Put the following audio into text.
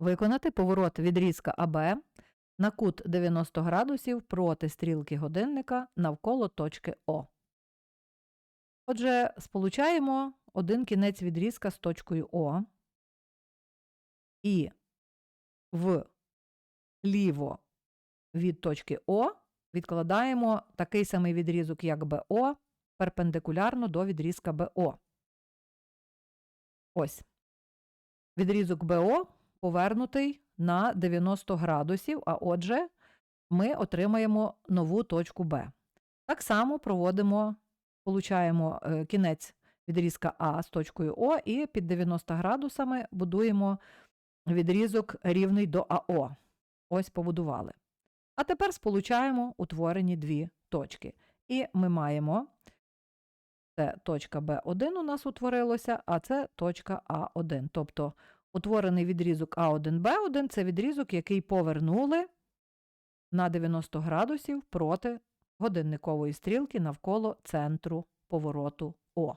Виконати поворот відрізка АБ на кут 90 градусів проти стрілки годинника навколо точки О. Отже, сполучаємо один кінець відрізка з точкою О і вліво від точки О відкладаємо такий самий відрізок, як БО, перпендикулярно до відрізка БО. Ось. Відрізок БО повернутий на 90 градусів, а отже, ми отримаємо нову точку Б. Так само проводимо, получаємо е, кінець відрізка А з точкою О і під 90 градусами будуємо відрізок рівний до АО. Ось побудували. А тепер сполучаємо утворені дві точки. І ми маємо це точка Б1 у нас утворилося, а це точка А1. Тобто утворений відрізок А1Б1 це відрізок, який повернули на 90 градусів проти годинникової стрілки навколо центру повороту О.